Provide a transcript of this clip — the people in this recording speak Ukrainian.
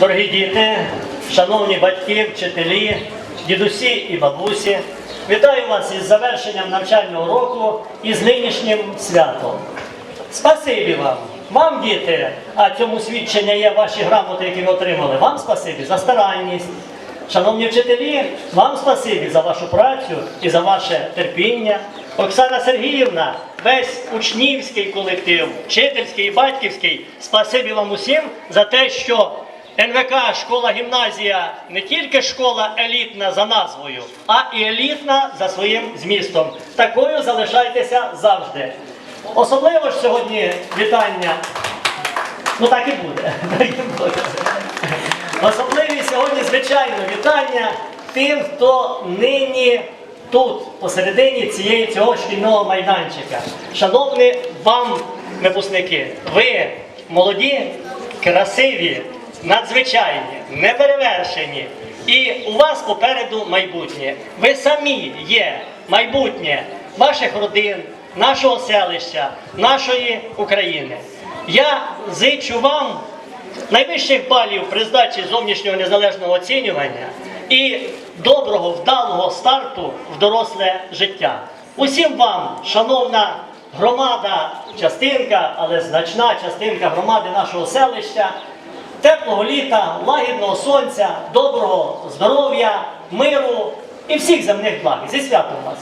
дорогі діти, шановні батьки, вчителі, дідусі і бабусі, вітаю вас із завершенням навчального року і з нинішнім святом. Спасибі вам, вам, діти, а цьому свідчення є ваші грамоти, які ви отримали. Вам спасибі за старанність. Шановні вчителі, вам спасибі за вашу працю і за ваше терпіння. Оксана Сергіївна, весь учнівський колектив, вчительський і батьківський, спасибі вам усім за те, що НВК школа гімназія не тільки школа елітна за назвою, а і елітна за своїм змістом. Такою залишайтеся завжди. Особливо ж сьогодні вітання. Ну так і буде. Так. Особливі сьогодні, звичайно, вітання тим, хто нині тут, посередині цієї цього шкільного майданчика. Шановні вам, випускники, ви молоді, красиві, надзвичайні, неперевершені. І у вас попереду майбутнє. Ви самі є майбутнє ваших родин, нашого селища, нашої України. Я зичу вам найвищих балів при здачі зовнішнього незалежного оцінювання і доброго, вдалого старту в доросле життя. Усім вам, шановна громада, частинка, але значна частинка громади нашого селища, теплого літа, лагідного сонця, доброго здоров'я, миру і всіх земних благ. Зі святом вас!